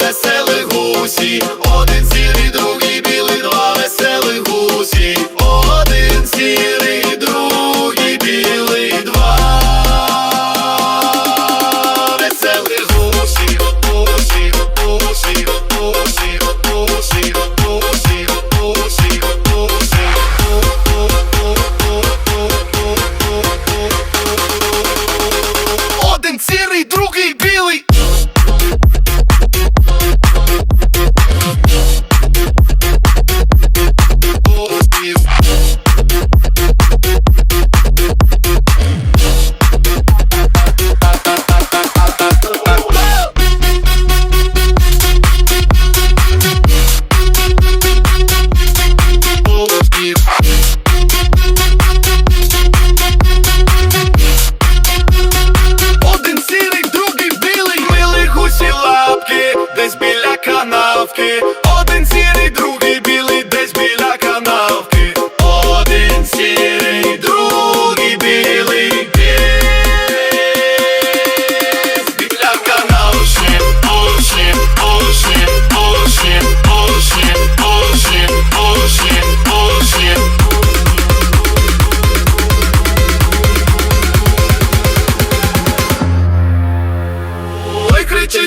весели гусі. Один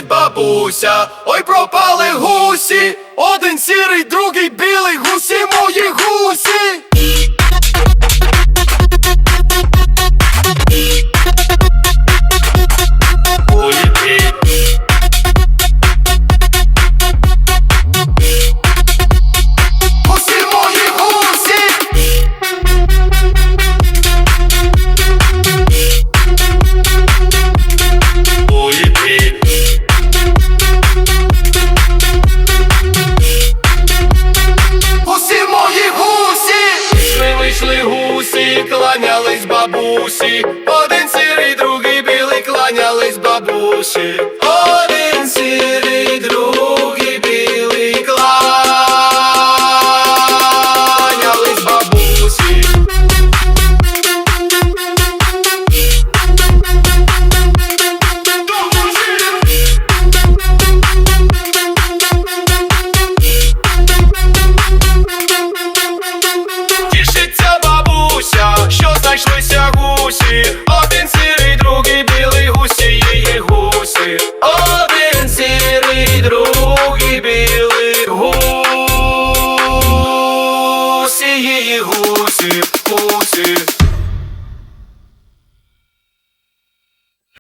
говорить бабуся, ой пропали гусі, один сірий, другий білий, гусі мої гусі. бабусі, один сірий другий. усі, усі.